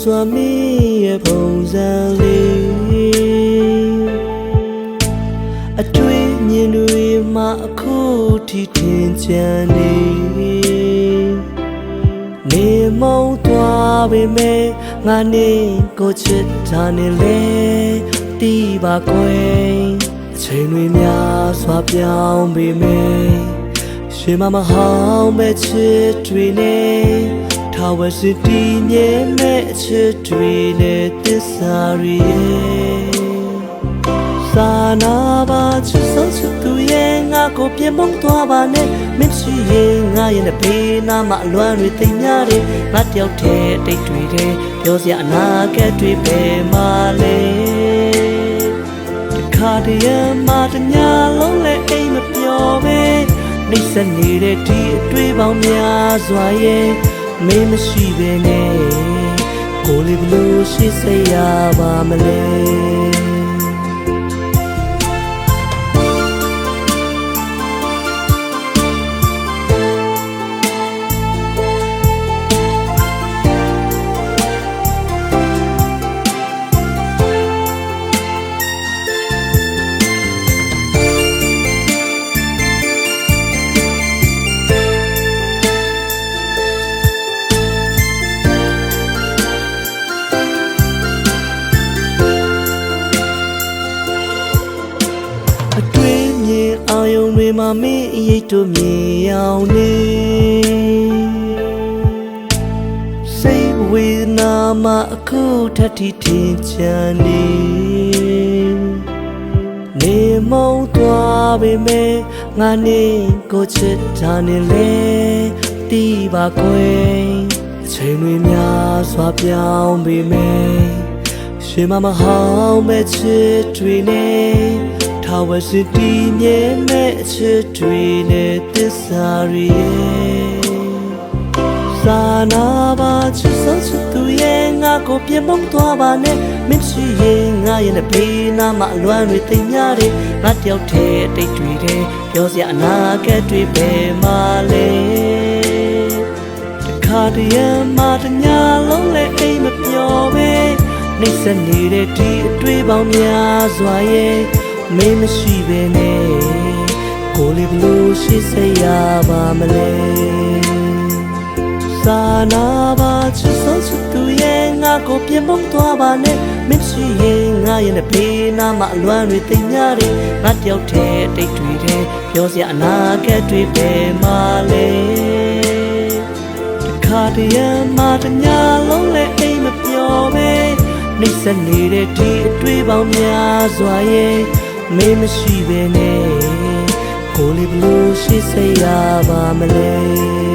စွာမင်းရဲ့ပုံစံလေးအတွေ့မြင်တွေမှာအခုထိထင်ချင်နေနေမုံသွားပေမဲ့ငါနေကိုချစ်တာနေလေတီးပါကွယ်အချိန်တွေများစွာပြောင်းပေမဲ့ရှင်မမဟောင်းမဲ့ချစ်တွေနဲ့ ထာဝရစတီမြဲမဲ့ချစ်တွေနဲ့သစ္စာတွေရဲ့စာနာပါချစ်ဆုံးချစ်သူရဲ့ငါကိုပြမုံသွားပါနဲ့မရှိရင်ငါရဲ့ဘေးနားမှာအလွမ်းတွေသိမ့်များတယ်ငါတယောက်တည်းတိတ်တွေတဲ့ပြောစရာအနာဂတ်တွေပဲမှာလဲခါတည်းရမတညာလုံးလဲအိမ်မပြောပဲနှိမ့်ဆက်နေတဲ့ဒီအတွေ့ပေါင်းများစွာရဲ့ မင်းမရှိပဲနဲ့ကိုယ်လေးဘလို့ရှိစေရပါမလဲ အတွင်းမြင်အောင်ယုံတွေမှာမင်းအရေးတို့မြင်အောင်နေစိတ်ဝေဒနာမှာအခုထပ်ထိထင်ချင်နေနေမုံသွားပေမဲ့ငါနေကိုချစ်တာနေလေတီးပါကွယ်အချိန်တွေများစွာပြောင်းပေမဲ့ရှင်မမဟောင်းမဲ့ချစ်တွေနဲ့ ထာဝရစတီမြဲမဲ့ချစ်တွေနဲ့သစ္စာတွေရဲ့စာနာပါချစ်ဆုံးချစ်သူရဲ့ငါကိုပြမုံသွားပါနဲ့မရှိရင်ငါရဲ့ဘေးနားမှာအလွမ်းတွေသိမ့်များတယ်ငါတယောက်တည်းတိတ်တွေတဲ့ပြောစရာအနာဂတ်တွေပဲမှာလဲခါတည်းရမတညာလုံးလဲအိမ်မပြောပဲနှိမ့်ဆက်နေတဲ့ဒီအတွေ့ပေါင်းများစွာရဲ့ မင်းမရှိပဲနဲ့ကိုယ်လေးဘလို့ရှိစေရပါမလဲစာနာပါချစ်ဆုံးချစ်သူရဲ့ငါကိုပြမုံသွားပါနဲ့မရှိရင်ငါရဲ့ဘေးနားမှာအလွမ်းတွေသိမ့်များတယ်ငါတယောက်တည်းတိတ်တွေတဲ့ပြောစရာအနာဂတ်တွေပဲမှာလဲခါတည်းရမတညာလုံးလဲအိမ်မပြောပဲနှိမ့်ဆက်နေတဲ့ဒီအတွေ့ပေါင်းများစွာရဲ့ မင်းမရှိပဲနဲ့ကိုယ်လေးဘလို့ရှိစေရပါမလဲ